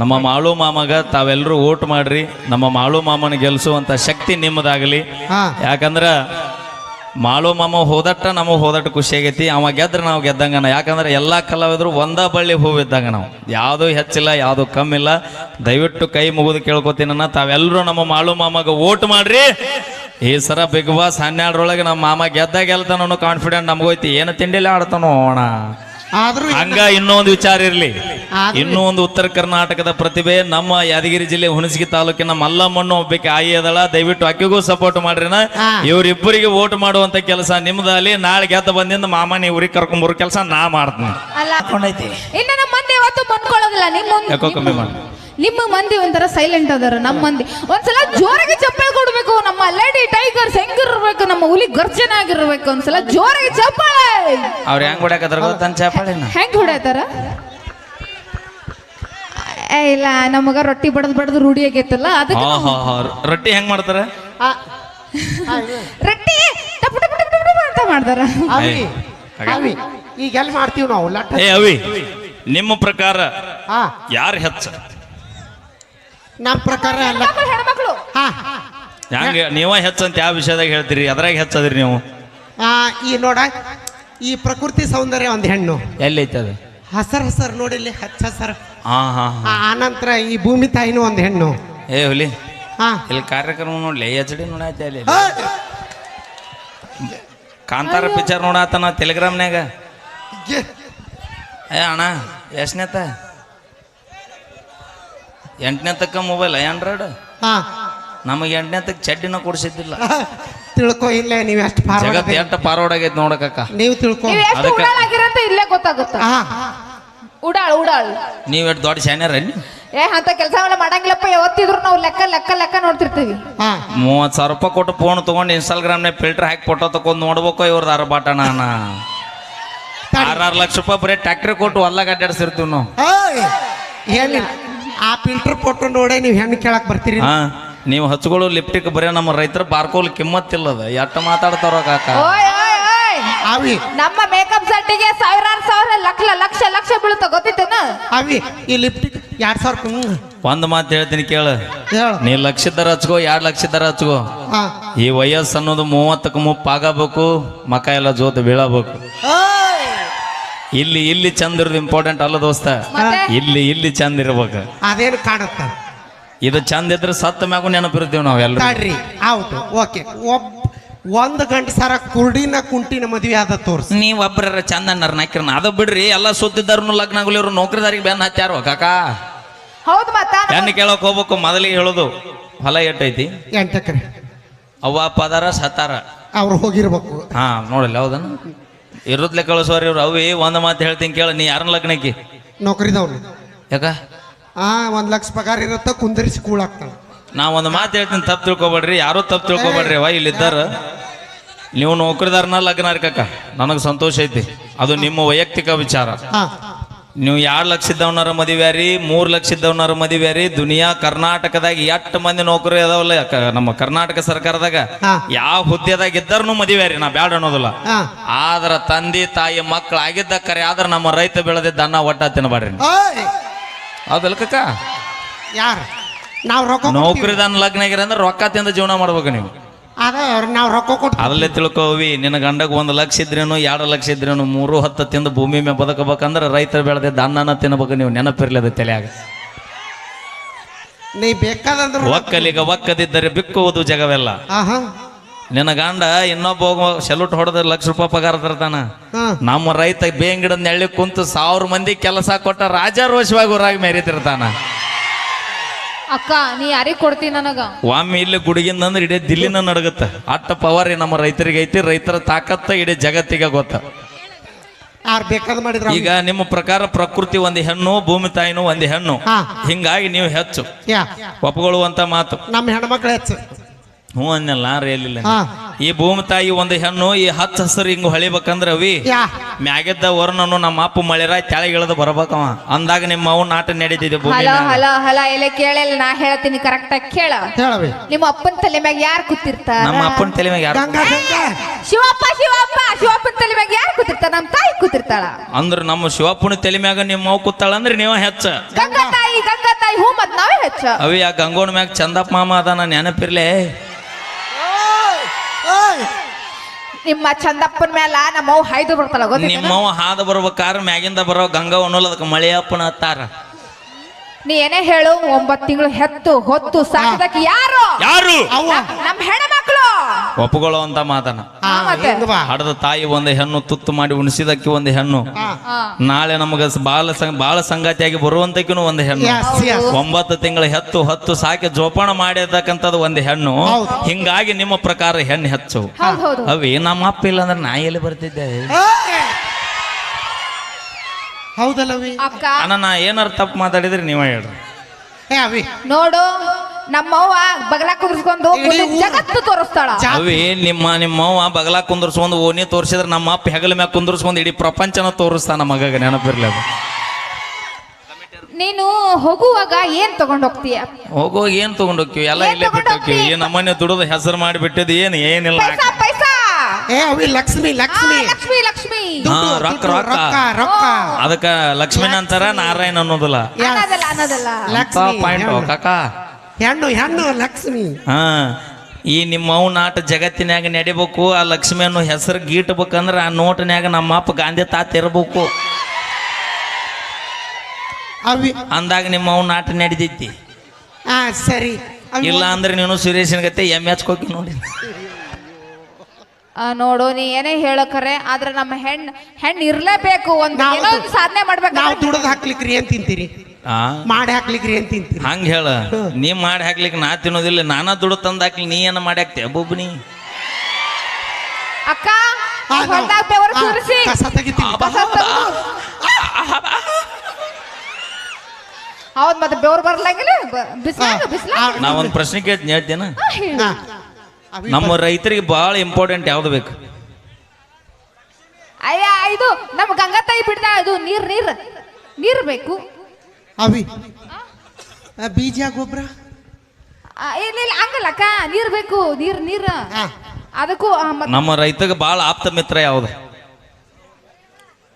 ನಮ್ಮ ಮಾಳು ಮಾಮಗ ತಾವೆಲ್ಲರೂ ಓಟ್ ಮಾಡ್ರಿ. ನಮ್ಮ ಮಾಳು ಮಾಮನ ಗೆಲ್ಸುವಂತ ಶಕ್ತಿ ನಿಮ್ಮದಾಗಲಿ. ಯಾಕಂದ್ರ ಮಾಳು ಮಾಮ ಹೋದಟ್ಟ ನಮಗೆ ಹೋದಟ್ಟ ಖುಷಿ ಆಗೈತಿ. ಅವ ಗೆದ್ರೆ ನಾವು ಗೆದ್ದಂಗನ. ಯಾಕಂದ್ರೆ ಎಲ್ಲಾ ಕಲಾವಿದರು ಒಂದ ಬಳ್ಳಿ ಹೂವಿದ್ದಂಗ ನಾವು. ಯಾವುದೂ ಹೆಚ್ಚಿಲ್ಲ ಯಾವುದೂ ಕಮ್ಮಿಲ್ಲ. ದಯವಿಟ್ಟು ಕೈ ಮುಗಿದು ಕೇಳ್ಕೊತೀನ ತಾವೆಲ್ಲರೂ ನಮ್ಮ ಮಾಳು ಮಾಮಗ ಓಟ್ ಮಾಡ್ರಿ. ಈ ಸರ ಬಿಗ್ ಬಾಸ್ ಹನ್ನೆರಡರೊಳಗೆ ನಮ್ಮ ಮಾಮ ಗೆದ್ದ ಗೆಲ್ತಾನ ಕಾನ್ಫಿಡೆಂಟ್ ನಮಗೋಯ್ತಿ. ಏನು ತಿಂಡಿಲ್ಲ ಆಡ್ತಾನೋ ಅಣ್ಣ. ಆದ್ರೂ ಹಂಗ ಇನ್ನೊಂದು ವಿಚಾರ ಇರಲಿ. ಇನ್ನೂ ಒಂದು ಉತ್ತರ ಕರ್ನಾಟಕದ ಪ್ರತಿಭೆ ನಮ್ಮ ಯಾದಗಿರಿ ಜಿಲ್ಲೆ ಹುಣಸಗಿ ತಾಲೂಕಿನ ಮಲ್ಲಮ್ಮಣ್ಣು ಒಬ್ಬಕ್ಕೆ ಆಯಿ ಅದಳ ದಯವಿಟ್ಟು ಅಕ್ಕಿಗೂ ಸಪೋರ್ಟ್ ಮಾಡ್ರಿನ ನಾ ಇವರಿಬ್ಬರಿಗೆ ಓಟ್ ಮಾಡುವಂತ ಕೆಲಸ ನಿಮ್ದಲ್ಲಿ. ನಾಳೆ ಗೆದ್ದ ಬಂದಿಂದ ಮಾಮನ ಇವ್ರಿಗೆ ಕರ್ಕೊಂಡ್ ಬರೋ ಕೆಲಸ ನಾ ಮಾಡ್ತೀನಿ. ಅಲ್ಲ ಹಾಕೊಂಡೈತಿ. ಇನ್ನ ನಮ್ಮ ಮಂದಿ ಯಾವತ್ತು ಬಂದ್ಕೊಳ್ಳೋದಿಲ್ಲ ನಿಮ್ಮ ಯಾಕೋ ಕಮ್ಮಿ ಮಾಡಿ ನಿಮ್ಮ ಮಂದಿ ಒಂಥರ ಸೈಲೆಂಟ್ ಅದಾರ ನಮ್ಮ ಮಂದಿ. ಒಂದ್ಸಲ ಜೋರಾಗಿ ಚಪ್ಪಾಳೆ ಕೊಡ್ಬೇಕು ನಮ್ಮ ಲೇಡಿ ಟೈಗರ್ಸ್ ಹೆಂಗಿರ್ಬೇಕು ನಮ್ಮ ಹುಲಿ ಗರ್ಜನ ಆಗಿರ್ಬೇಕು ಒಂದ್ಸಲ ಜೋರಾಗಿ ಚಪ್ಪಾಳೆ ಅವ್ರು ಹೆಂಗ್ ಹೊಡ್ಯಾಕತ್ತಾರ ಗೊತ್ತನ್ ಚಪ್ಪಾಳೆ ಹೆಂಗ್ ಹೊಡ್ಯಾತಾರ? ಏ ಇಲ್ಲ ನಮಗ ರೊಟ್ಟಿ ಬಡದ್ ಬಡದ್ ರೂಢಿ ಆಗೈತಲ್ಲ ಅದಕ್ಕೆ ರೊಟ್ಟಿ ಹೆಂಗ್ ಮಾಡ್ತಾರ? ರೊಟ್ಟಿ ಟಪ್ ಟಪ್ ಟಪ್ ಟಪ್ ಟಪ್ ಅಂತ ಮಾಡ್ತಾರ. ಅವಿ ಈಗ ಎಲ್ಲಿ ಮಾಡ್ತೀವಿ ನಾವು ಲಟ್ಟ. ಏ ಅವಿ ನಿಮ್ಮ ಪ್ರಕಾರ ಹಾ ಯಾರು ಹೆಚ್ಚ? ನಮ್ಮ ಪ್ರಕಾರ ಎಲ್ಲ ಹೆಣ್ಮಕ್ಳು ಹೆಣ್ಮಕ್ಳು. ಹಾ. ಹೆಂಗ ನೀವ ಹೆಚ್ಚಂತ ಯಾವ ವಿಷಯದಾಗ ಹೇಳ್ತೀರಿ? ಅದ್ರಾಗ ಹೆಚ್ಚದ್ರಿ ನೀವು. ಆ, ಈ ನೋಡ ಈ ಪ್ರಕೃತಿ ಸೌಂದರ್ಯ ಒಂದು ಹೆಣ್ಣು. ಎಲ್ಲೈತೆ ಅದು ಹಸರ್ ಹಸರ್ ನೋಡಿಲ್ಲಿ ಹಚ್ಚ ಹಸರ್. ಹಾ ಹಾ ಹಾ. ಆ ಆನಂತರ ಈ ಭೂಮಿ ತಾಯಿನೂ ಒಂದು ಹೆಣ್ಣು. ಏ ಹುಲಿ. ಹಾ. ಇಲ್ಲಿ ಕಾರ್ಯಕ್ರಮ ನೋಡ್ಲಿ ಎಚ್ ಡಿ ನೋಡಾಯ್ತ ಅಲ್ಲಿ ಕಾಂತಾರ ಪಿಕ್ಚರ್ ನೋಡಾತನ ಟೆಲಿಗ್ರಾಮ್ನ್ಯಾಗ ಗೆ- ಏ ಅಣ್ಣ ಎಷ್ಟನೇತ? ಎಂಟನೇ ತಕ್ಕ ಮೊಬೈಲ್ ಆಂಡ್ರಾಯ್ಡ್ ಹಾ. ನಮಗೆ ಎಂಟನೇ ತಕ್ಕ ಚಡ್ಡಿನ ಕೊಡಿಸಿದ್ದಿಲ್ಲ. ತಿಳ್ಕೊ ಇಲ್ಲೇ ನೀವು ಎಷ್ಟು ಜಗತ್ತು ಫಾರ್ವರ್ಡ್ ಎಷ್ಟು ಪಾರ್ವರ್ಡ್ ಆಗೈತೆ ನೋಡಕ್ಕ ನೀವು ತಿಳ್ಕೊ. ನೀವ್ ಎಷ್ಟು ಅದಕ್ಕೆ- ಉಡಾಳಾಗಿರಂತ ಇಲ್ಲೇ ಗೊತ್ತಾಗುತ್ತ? ಹಾ. ಉಡಾಳ್ ಉಡಾಳ್. ನೀವು ಎಷ್ಟು ದೊಡ್ಡ ಶಾನ್ಯಾರ ಏ ಅಂತ ಕೆಲಸಗಳ ಮಾಡಂಗಿಲ್ಲಪ್ಪ ಯಾವತ್ತಿದ್ರು ನಾವು ಲೆಕ್ಕ ಲೆಕ್ಕ ಲೆಕ್ಕ ನೋಡ್ತಿರ್ತೀವಿ. ಹಾ. ಮೂವತ್ತು ಸಾವಿರ ರೂಪಾಯಿ ಕೊಟ್ಟು ಫೋನ್ ತೊಗೊಂಡು ಇನ್ಸ್ಟಾಗ್ರಾಮ್ನಾಗ ಫಿಲ್ಟರ್ ಹಾಕಿ ಫೋಟೋ ತಕೊಂಡು ನೋಡ್ಬೇಕು ಇವ್ರದ್ದು ಅರಬಾಟಣ ಆರಾರು ಲಕ್ಷ ರೂಪಾಯಿ ಬರೀ ಟ್ಯಾಕ್ಟ್ರಿ ಕೊಟ್ಟು ಹೊಲ್ಲಾಗ ಅಡ್ಡಾಡ್ಸಿರ್ತೀವಿ ನಾವು. ಏನಿಲ್ಲ. ಆ ಫಿಲ್ಟರ್ ಫೋಟೋ ನೋಡೇ ನೀವು ಹೆಣ್ಣು ಕೇಳಕ್ ಬರ್ತೀರಿ. ಹಾ ನೀವು ಹಚ್ಕೊಳ್ಳೋ ಲಿಪ್ಟಿಕ್ ಬರೀ ನಮ್ಮ ರೈತರ ಬಾರ್ಕೋಲ್ ಕಿಮ್ಮತ್ತಿಲ್ಲದ ಎಟ್ಟ ಮಾತಾಡ್ತಾರೋ ಕಾಕ. ಓಯ್ ಓಯ್ ಓಯ್. ಅವಿ. ನಮ್ಮ ಮೇಕಪ್ ಸೆಟ್ಟಿಗೆ ಸಾವಿರಾರು ಸಾವಿರ ಲಕ್ಷ ಲಕ್ಷ ಲಕ್ಷ ಬೀಳುತ್ತ ಗೊತ್ತಿತ್ತೇನ? ಅವಿ ಈ ಲಿಪ್ಟಿಕ್ ಎರಡ್ ಸಾವಿರ ಒಂದು ಒಂದ್ ಮಾತು ಹೇಳ್ತೀನಿ ಕೇಳು. ಹೇಳು. ನೀ ಲಕ್ಷದರ ಹಚ್ಕೋ ಎರಡು ಲಕ್ಷದರ ಹಚ್ಕೋ. ಹಾ. ಈ ವಯಸ್ಸು ಅನ್ನೋದು ಮೂವತ್ತಕ್ಕೆ ಮುಪ್ಪಾಗಬೇಕು ಮಕ ಎಲ್ಲ ಜೋತು ಬೀಳಬೇಕು! ಇಲ್ಲಿ ಇಲ್ಲಿ ಚಂದ ಇರೋದು ಇಂಪಾರ್ಟೆಂಟ್ ಅಲ್ಲ ದೋಸ್ತ. ಇಲ್ಲಿ ಇಲ್ಲಿ ಚಂದ ಇರ್ಬೇಕು. ಅದೇನು ಕಾಣುತ್ತ? ಇದು ಚಂದ ಇದ್ರೆ ಸತ್ತ ಮ್ಯಾಗೂ ನೆನಪಿರ್ತೀವಿ ನಾವು ಎಲ್ಲರೂ ತಾಡ್ರಿ. ಹೌದು. ಓಕೆ. ಒಂದು ಗಂಟೆ ಸರ ಕುರ್ಡಿನ ಕುಂಟಿನ ಮದುವೆ ಆದ ತೋರ್ಸಿ. ನೀವ್ ಒಬ್ಬರ ಚಂದ ಅನ್ನರ್ ನಾಕಿರನ ಅದು ಬಿಡ್ರಿ ಎಲ್ಲ ಸುತ್ತಿದ್ದಾರು ಲಗ್ನ ಆಗಲಿ ಇವ್ರು ನೌಕರಿದಾರಿಗೆ ಬೆನ್ನ ಹಚ್ಚಾರ ಕಾಕ? ಹೌದು ಮತ್ತ ಹೆಣ್ಣು ಕೇಳಕ್ ಹೋಗ್ಬೇಕು ಮೊದಲಿಗೆ ಹೇಳೋದು. ಹೊಲ ಎಟ್ಟೈತಿ? ಎಂಟಕ್ರೆ. ಅವ್ವ ಪದಾರ ಅದಾರ ಸತ್ತಾರ. ಅವ್ರು ಹೋಗಿರ್ಬೇಕು. ಹಾ ನೋಡಲ್ಲ ಹೌದನ? ಇರುದ್ಲೆ ಕಳಿಸೋರಿ ಇವ್ರು ಅವಿ ಒಂದು ಮಾತು ಹೇಳ್ತೀನಿ ಕೇಳ ನೀ ಯಾರನ್ನ ಲಗ್ನಕ್ಕೆ ನೌಕರಿದವ್ರು ಯಾಕ? ಆ ಒಂದ್ ಲಕ್ಷ ಪಗಾರ ಇರುತ್ತ ಕುಂದರಿಸಿ ಕೂಳಾಕ್ತಾಳ ನಾ ಒಂದು ಮಾತು ಹೇಳ್ತೀನಿ ತಪ್ಪು ತಿಳ್ಕೊಬೇಡ್ರಿ ಯಾರು ತಪ್ಪು ತಿಳ್ಕೊಬೇಡ್ರಿ ಅವ ಇಲ್ಲಿದ್ದಾರ. ನೀವು ನೌಕರಿದಾರನ ಲಗ್ನ ಕಕ್ಕ ನನಗೆ ಸಂತೋಷ ಐತಿ ಅದು ನಿಮ್ಮ ವೈಯಕ್ತಿಕ ವಿಚಾರ. ನೀವು ಎರಡು ಲಕ್ಷ ಇದ್ದವನಾರ ಮದುವೆ ರೀ? ಮೂರು ಲಕ್ಷ ಇದ್ದವನಾರ ಮದುವೆ ರೀ? ದುನಿಯಾ ಕರ್ನಾಟಕದಾಗ ಎಷ್ಟು ಮಂದಿ ನೌಕರಿ ಅದಾವಲ್ಲ ಕ- ನಮ್ಮ ಕರ್ನಾಟಕ ಸರ್ಕಾರದಾಗ? ಯಾವ ಹುದ್ದೆದಾಗ ಇದ್ದಾರನು ಮದುವೆ ರೀ ನಾ ಬ್ಯಾಡ ಅನ್ನೋದಿಲ್ಲ. ಆದ್ರ ತಂದೆ ತಾಯಿ ಮಕ್ಕಳು ಆಗಿದ್ದ ಕರೆ ಆದ್ರ ನಮ್ಮ ರೈತ ಬೆಳೆದಿದ್ದ ಅನ್ನ ಒಟ್ಟ ತಿನ್ನಬಾಡ್ರಿ. ಓಯ್! ಹೌದಲ್ಲ ಕಕ್ಕ ಯಾರು? ನಾವು ರೊಕ್ಕ ಕೊಡ್ತೀವಿ. ನೌಕರಿದಾನ ಲಗ್ನ ಆಗಿರ ಅಂದ್ರೆ ರೊಕ್ಕ ತಿಂದ ಜೀವನ ಮಾಡ್ಬೇಕು ನೀವು. ಅವ್ರು ನಾವು ರೊಕ್ಕ ಕೊಟ್ಟು ಅದಲ್ಲೇ ತಿಳ್ಕೋವಿ ನಿನ್ನ ಗಂಡಗ ಒಂದು ಲಕ್ಷ ಇದ್ರೇನು ಎರಡು ಲಕ್ಷ ಇದ್ರೇನು ಮೂರು ಹತ್ತು ತಿಂದು ಭೂಮಿ ಮೇಲೆ ಬದುಕಬೇಕಂದ್ರೆ ರೈತರು ಬೆಳೆದೆ ಅನ್ನನ ತಿನ್ನಬೇಕು ನೀವು ನೆನಪಿರ್ಲಿ ಅದು ತಲೆಯಾಗ. ನೀ ಬೇಕಾದಂದ್ರೆ ಒಕ್ಕಲಿಗ ಒಕ್ಕದಿದ್ದರೆ ಬಿಕ್ಕುವುದು ಜಗವೆಲ್ಲ. ಆಹಾ. ನಿನ್ನ ಗಂಡ ಇನ್ನೊಬ್ಬ ಸೆಲ್ಯೂಟ್ ಹೊಡೆದ ಲಕ್ಷ ರೂಪಾಯಿ ಪಗಾರ ತರ್ತಾನ. ನಮ್ಮ ರೈತ ಬೇಂಗಿಡ ನೆಳ್ಳಿ ಕುಂತು ಸಾವಿರ ಮಂದಿ ಕೆಲಸ ಕೊಟ್ಟ ರಾಜಾರೋಷವಾಗಿ ಊರಾಗಿ ಮೆರಿತಿರ್ತಾನ. ಅಕ್ಕ ನೀ ಯಾರಿಗ್ ಕೊಡ್ತಿ ನನಗ? ಒಮ್ಮೆ ಇಲ್ಲಿ ಗುಡುಗಿಂದ ಅಂದ್ರೆ ಇಡೀ ದಿಲ್ಲಿನ ನಡಗತ್ತ. ಅಟ್ಟ ಪವರ್ ನಮ್ಮ ರೈತರಿಗೆ ಐತಿ ರೈತರ ತಾಕತ್ತ ಇಡೀ ಜಗತ್ತಿಗೆ ಗೊತ್ತ. ಯಾರು ಬೇಕಾದ್ ಮಾಡಿದ್ರ ಈಗ ನಿಮ್ಮ ಪ್ರಕಾರ ಪ್ರಕೃತಿ ಒಂದು ಹೆಣ್ಣು ಭೂಮಿ ತಾಯಿನೂ ಒಂದು ಹೆಣ್ಣು. ಹಾ. ಹಿಂಗಾಗಿ ನೀವು ಹೆಚ್ಚು. ಯಾ. ಒಪ್ಕೊಳ್ಳುವಂತ ಮಾತು. ನಮ್ಮ ಹೆಣ್ಮಕ್ಳು ಹೆಚ್ಚು. ಹ್ಞೂ ಅನ್ನಲ್ಲ ರೀ ಹಾ. ಈ ಭೂಮಿ ತಾಯಿ ಒಂದು ಹೆಣ್ಣು ಈ ಹತ್ತು ಹಸರು ಹಿಂಗ ಹೊಳಿಬೇಕಂದ್ರ ಅವಿ? ಮ್ಯಾಗಿದ್ದ ವರ್ಣನು ನಮ್ಮ ಅಪ್ಪ ಮಳೆರ ಕೆಳಗಿಳಿದು ಬರ್ಬೇಕವ. ಅಂದಾಗ ನಿಮ್ಮ ಅವ್ ನಾಟ ನಡೀತಿದೆ ಭೂಮಿ ಹಲೋ ಮ್ಯಾಗ. ಹಲೋ ಹಲೋ ಎಲ್ಲ ಕೇಳಲ್ಲ ನಾ ಹೇಳ್ತೀನಿ ಕರೆಕ್ಟ್ ಆಗಿ ಕೇಳ. ಹೇಳವಿ ನಿಮ್ಮ ಅಪ್ಪನ ತಲೆ ಮ್ಯಾಗ ಯಾರು ಕೂತಿರ್ತಾರ? ನಮ್ಮ ಅಪ್ಪನ ತಲೆ ಮ್ಯಾಗ ಯಾರು ಗಂಗಾ ಗಂಗಾ. ಶಿವಪ್ಪ ಶಿವಪ್ಪ ಶಿವಪ್ಪನ ತಲೆ ಮ್ಯಾಗ ಯಾರು ಕೂತಿರ್ತಾರ? ನಮ್ಮ ತಾಯಿ ಕೂತಿರ್ತಾಳ. ಅಂದ್ರ ನಮ್ಮ ಶಿವಪ್ಪನ ತಲೆ ಮ್ಯಾಗ ನಿಮ್ಮ ಅವ್ ಕೂತಾಳ ಅಂದ್ರೆ ನೀವ ಹೆಚ್ಚ. ಗಂಗಾ ತಾಯಿ ಗಂಗಾ ತಾಯಿ ಹೂ ಮತ್ ನಾವೇ ಹೆಚ್ಚ. ಅವಿ ಆ ಗಂಗೋಣ ಮ್ಯಾಗ ಚಂದಪ್ಪ ಮಾಮ ಅದ ನಾನು ನೆನಪಿರ್ಲೆ? ನಿಮ್ಮ ಚಂದಪ್ಪನ ಮ್ಯಾಲ ನಮ್ಮವ್ ಹೈದು ಬರ್ತಾಳ ಗೊತ್ತಿಲ್ಲ ನಿಮ್ಮವ ಹಾದ ಬರ್ಬೇಕಾರ ಮ್ಯಾಗಿಂದ ಬರೋ ಗಂಗಾ ಅನ್ನೋಲ್ಲ ಅದಕ್ಕೆ ಮಳೆಯಪ್ಪನ ಹತ್ತಾರ ನೀ ಏನೇ ಹೇಳು ಒಂಬತ್ತು ತಿಂಗಳು ಹೆತ್ತು ಹೊತ್ತು ಸಾಕಿದಕ್ಕೆ ಯಾರು? ಯಾರು? ಅವ್ವ. ನಮ್ ಅಂತ ಮಾತನ ಹಡದ ತಾಯಿ ಒಂದು ಹೆಣ್ಣು ತುತ್ತು ಮಾಡಿ ಉಣಿಸಿದಕ್ಕೆ ಒಂದು ಹೆಣ್ಣು. ನಾಳೆ ನಮಗೆ ಬಾಳ ಸಂಗ ಬಾಳ ಸಂಗಾತಿಯಾಗಿ ಬರುವಂತಕ್ಕೂ ಒಂದು ಹೆಣ್ಣು. ಒಂಬತ್ತು ತಿಂಗಳ ಹೆತ್ತು ಹತ್ತು ಸಾಕಿ ಜೋಪಾನ ಮಾಡಿರ್ತಕ್ಕಂಥದ್ದು ಒಂದು ಹೆಣ್ಣು. ಹಿಂಗಾಗಿ ನಿಮ್ಮ ಪ್ರಕಾರ ಹೆಣ್ಣು ಹೆಚ್ಚು. ಅವೇ ಹೌದು. ಅವಿ ನಮ್ಮ ಅಪ್ಪ ಇಲ್ಲ ಅಂದ್ರೆ ನಾ ಎಲ್ಲಿ ಬರ್ತಿದ್ದೆ? ಹೌದಲ್ಲ ಹೌದಲ್ಲವಿ ಅಣ್ಣ ನಾ ಏನಾರು ತಪ್ಪು ಮಾತಾಡಿದ್ರೆ ನೀವೇ ಹೇಳ್ರಿ. ಏ ಅವಿ. ನೋಡು ನಮ್ಮವ್ವ ಬಗಲ ಕುಂದ್ರಿಸ್ಕೊಂಡು ಇಡೀ ಊರು- ಜಗತ್ತು ತೋರಿಸ್ತಾಳ. ಅವಿ ನಿಮ್ಮ ನಿಮ್ಮವ್ವ ಬಗಲ ಕುಂದರ್ಸ್ಕೊಂಡು ಓಣಿ ತೋರಿಸಿದ್ರೆ ನಮ್ಮ ಅಪ್ಪ ಹೆಗಲ ಮ್ಯಾಗ ಕುಂದರ್ಸ್ಕೊಂಡು ಇಡೀ ಪ್ರಪಂಚನ ತೋರಿಸ್ತಾನ ಮಗಗೆ ನೆನಪಿರ್ಲಿ ಅದು. ನೀನು ಹೋಗುವಾಗ ಏನ್ ತಗೊಂಡ್ ಹೋಗ್ತೀಯ ಹೋಗುವಾಗ ಏನ್ ತಗೊಂಡ್ ಹೋಗ್ತೀವಿ ಎಲ್ಲ ಏನ್ ಇಲ್ಲೇ ತಗೊಂಡ್ ಬಿಟ್ಟು ಹೋಗ್ತೀವಿ ಹೋಗ್ತಿ? ಈ ನಮ್ಮನೆ ದುಡಿದು ಹೆಸರು ಮಾಡಿಬಿಟ್ಟಿದ್ ಏನು? ಏನಿಲ್ಲ ಪೈಸಾ ಪೈಸಾ! ಏ ಅವಿ ಲಕ್ಷ್ಮಿ ಆ, ಲಕ್ಷ್ಮಿ ಲಕ್ಷ್ಮಿ. ಲಕ್ಷ್ಮಿ ಹಾ, ದುಡ್ಡು, ರೊಕ್ಕ, ದುಡ್ಡು, ರೊಕ್ಕ. ರೊಕ್ಕ ರೊಕ್ಕ. ಅದಕ್ಕ ಲಕ್ಷ್ಮೀನ ಅಂತಾರ ನಾರಾಯಣ ಅನ್ನೋದಿಲ್ಲ. Yes. ಅನ್ನೋದಲ್ಲ ಅನ್ನೋದಲ್ಲ ಲಕ್ಷ್ಮಿ ಪಾಯಿಂಟ್. ಕಾಕ. ಹೆಣ್ಣು ಹೆಣ್ಣು ಲಕ್ಷ್ಮಿ. ಹಾ ಈ ನಿಮ್ಮ ಅವ್ ನಾಟ ಜಗತ್ತಿನಾಗ ನಡಿಬೇಕು ಆ ಲಕ್ಷ್ಮಿ ಅನ್ನೋ ಹೆಸರು ಗೀಟ್ಬೇಕಂದ್ರೆ ಆ ನೋಟ್ನ್ಯಾಗ ನಮ್ಮ ಅಪ್ಪ ಗಾಂಧಿ ತಾತ ಇರಬೇಕು. ಅವಿ ಅಂದಾಗ ನಿಮ್ಮ ಅವ್ ನಾಟ ನಡಿದೈತಿ. ಆ ಸರಿ. ಅವಿ ಇಲ್ಲ ಅಂದ್ರೆ ನೀನು ಸುರೇಶನ್ ಗತೆ ಎಂ ಎಚ್ ಹೋಗಿ ನೋಡಿ. ಆ, ನೋಡು ನೀ ಏನೇ ಹೇಳಕರೆ ಆದ್ರೆ ನಮ್ಮ ಹೆಣ್ಣು ಹೆಣ್ಣು ಇರ್ಲೇಬೇಕು ಒಂದು ನಾವು ಏನೋ ಒಂದ್ ಸಾಧನೆ ನಾವು ಮಾಡ್ಬೇಕು ದುಡ್ದು ಹಾಕ್ಲಿಕ್ರಿ ಏನ್ ತಿಂತೀರಿ? ಮಾಡಿ ಹಾಕ್ಲಿಕ್ರಿ ಅಂತ ತಿಂತೀರಿ ಹಂಗ ಹೇಳ. ನೀ ಮಾಡಿ ಹಾಕ್ಲಿಕ್ಕೆ ನಾ ತಿನ್ನೋದಿಲ್ಲ ನಾನಾ ದುಡ್ಡು ತಂದು ಹಾಕ್ಲಿ ನೀ ಏನ ಮಾಡಿ ಹಾಕ್ತಿ? ಒಬ್ಬೊಬ್ಬನಿ ಅಕ್ಕ ಆ, ನಾವು- ಹೊಲ್ದಾಗ ಬೆವರು ಆ, ಸುರಿಸಿ ಕಸ ತೆಗಿತೀವಿ ಕಸ ತೆಗ್ದು. ಹೌದ್ ಮತ್ತೆ ಬೆವ್ರು ಬರ್ಲಂಗಿಲ್ಲ? ಬಿಸ್ಲಾಗ ಬಿಸ್ಲಾಗ. ಆ, ನಾ ಒಂದು ಪ್ರಶ್ನೆ ಕೇಳ್ತೀನಿ ಹೇಳ್ತೇನ ಅವಿ ನಮ್ಮ ರೈತರಿಗೆ ಭಾಳ ಇಂಪಾರ್ಟೆಂಟ್ ಯಾವ್ದು ಬೇಕು? ಅಯ್ಯ ಇದು ನಮ್ ಗಂಗಾ ತಾಯಿ ಬಿಡ್ದ ಇದು ನೀರ್ ನೀರ್. ನೀರ್ ಬೇಕು. ಅವಿ. ಆ, ಬೀಜ ಗೊಬ್ಬರ? ಆ, ಇಲ್ಲ ಇಲ್ಲ ಹಂಗಲ್ಲ ಅಕ್ಕ ನೀರ್ ಬೇಕು ನೀರ್ ನೀರ್. ಅದಕ್ಕೂ ಆ, ನಮ್ಮ ರೈತಗೆ ಬಾಳ ಆಪ್ತ ಮಿತ್ರ ಯಾವ್ದು?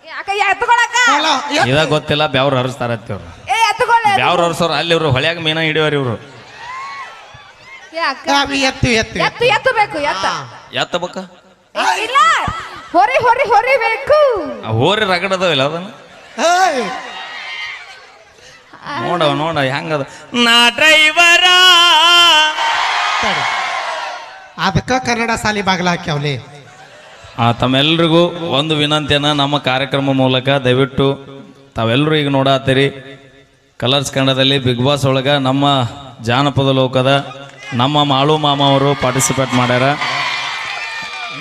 ಅಕ್ಕ ಎತ್ಕೊಳಕ್ಕ ಹೊಲ ಎ- ಇದಾಗ ಗೊತ್ತಿಲ್ಲ ಬ್ಯಾವ್ರ ಹರಿಸ್ತಾರ ಬ್ಯಾವ್ರ ಏ ಎತ್ಕೊಳ್ಳ ಬ್ಯಾವ್ರು ಹರಿಸೋರು ಅಲ್ಲಿ ಇವ್ರು ಹೊಳ್ಯಾಗ ಮೀನ ಹಿಡಿಯೋರು ಇವ್ರು. ಏ ಅಕ್ಕ. ಅವಿ ಎತ್ತು ಎತ್ತು ಎತ್ತು. ಎತ್ತು ಬೇಕು ಎತ್ತ. ಎತ್ತಬೇಕ ಏ, ಇಲ್ಲ. ಹೊರಿ ಹೊರಿ ಹೊರಿ ಬೇಕು ಹೋರಿ ರಗಡದವಿಲ್ಲ ಅದನ್ನ? ಏಯ್! ನೋಡವ ನೋಡ ಹೆಂಗದ? ನಾ ಡ್ರೈವರ. ಅದಕ್ಕ ಕನ್ನಡ ಸಾಲಿ ಬಾಗ್ಲ ಹಾಕ್ಯಾವ್ಲಿ ಆ, ತಮ್ಮೆಲ್ರಿಗೂ ಒಂದು ವಿನಂತಿಯನ್ನ ನಮ್ಮ ಕಾರ್ಯಕ್ರಮ ಮೂಲಕ ದಯವಿಟ್ಟು ತಾವೆಲ್ಲರೂ ಈಗ ನೋಡತ್ತೀರಿ ಕಲರ್ಸ್ ಕನ್ನಡದಲ್ಲಿ ಬಿಗ್ ಬಾಸ್ ಒಳಗ ನಮ್ಮ ಜಾನಪದ ಲೋಕದ ನಮ್ಮ ಮಾಳು ಮಾಮ ಅವರು ಪಾರ್ಟಿಸಿಪೇಟ್ ಮಾಡ್ಯಾರ.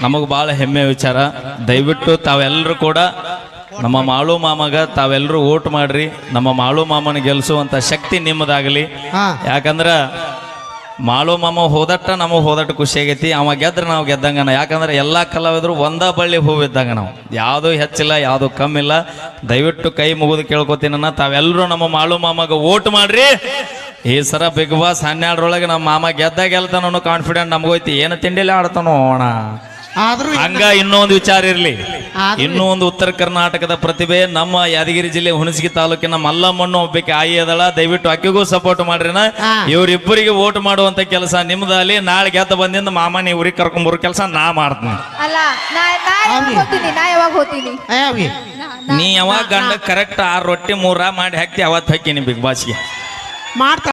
ನಮಗೆ ಭಾಳ ಹೆಮ್ಮೆ ವಿಚಾರ. ದಯವಿಟ್ಟು ತಾವೆಲ್ಲರೂ ಕೂಡ ನಮ್ಮ ಮಾಳು ಮಾಮಗ ತಾವೆಲ್ಲರೂ ಓಟ್ ಮಾಡ್ರಿ. ನಮ್ಮ ಮಾಳು ಮಾಮನ ಗೆಲ್ಸುವಂತ ಶಕ್ತಿ ನಿಮ್ಮದಾಗಲಿ. ಯಾಕಂದ್ರ ಮಾಳು ಮಾಮ ಹೋದಟ್ಟ ನಮಗೆ ಹೋದಟ್ಟ ಖುಷಿ ಆಗೈತಿ. ಅವ ಗೆದ್ರೆ ನಾವು ಗೆದ್ದಂಗನ. ಯಾಕಂದ್ರೆ ಎಲ್ಲಾ ಕಲಾವಿದರು ಒಂದ ಬಳ್ಳಿ ಹೂವಿದ್ದಂಗ ನಾವು. ಯಾವುದೂ ಹೆಚ್ಚಿಲ್ಲ ಯಾವುದೂ ಕಮ್ಮಿಲ್ಲ. ದಯವಿಟ್ಟು ಕೈ ಮುಗಿದು ಕೇಳ್ಕೊತೀನ ತಾವೆಲ್ಲರೂ ನಮ್ಮ ಮಾಳು ಮಾಮಗ ಓಟ್ ಮಾಡ್ರಿ. ಈ ಸರ ಬಿಗ್ ಬಾಸ್ ಹನ್ನೆರಡರೊಳಗೆ ನಮ್ಮ ಮಾಮ ಗೆದ್ದ ಗೆಲ್ತಾನ ಕಾನ್ಫಿಡೆಂಟ್ ನಮಗೋಯ್ತಿ ಏನು ತಿಂಡಿಲ್ಲ ಆಡ್ತಾನೋ ಅಣ್ಣ. ಆದ್ರೂ ಹಂಗ ಇನ್ನೊಂದು ವಿಚಾರ ಇರ್ಲಿ. ಇನ್ನೂ ಒಂದು ಉತ್ತರ ಕರ್ನಾಟಕದ ಪ್ರತಿಭೆ ನಮ್ಮ ಯಾದಗಿರಿ ಜಿಲ್ಲೆ ಹುಣಸಗಿ ತಾಲೂಕಿನ ಮಲ್ಲಮ್ಮಣ್ಣು ಒಬ್ಬಕ್ಕೆ ಆಯಿ ಅದಳ ದಯವಿಟ್ಟು ಅಕ್ಕಿಗೂ ಸಪೋರ್ಟ್ ಮಾಡ್ರಿನ ಇವರಿಬ್ಬರಿಗೆ ಇವ್ರಿಬ್ಬರಿಗೆ ಓಟ್ ಮಾಡುವಂತ ಕೆಲಸ ನಿಮ್ದಲ್ಲಿ. ನಾಳೆ ಗೆದ್ದ ಬಂದಿಂದ ಮಾಮ ನೀವು ಊರಿಗೆ ಕರ್ಕೊಂಬರೋ ಕೆಲಸ ನಾ ಮಾಡ್ತೀನಿ. ಅಲ್ಲ ನಾ ನಾ ಹೋಗ್ತೀನಿ? ನಾ ಯಾವಾಗ ಗಂಡ ಕರೆಕ್ಟ್ ಆ ರೊಟ್ಟಿ ಮೂರ ಮಾಡಿ ಹಾಕ್ತಿ ಅವತ್ತು ಹಾಕಿನಿ ಬಿಗ್ ಬಾಸ್ಗೆ. ಮಾಡ್ತಾ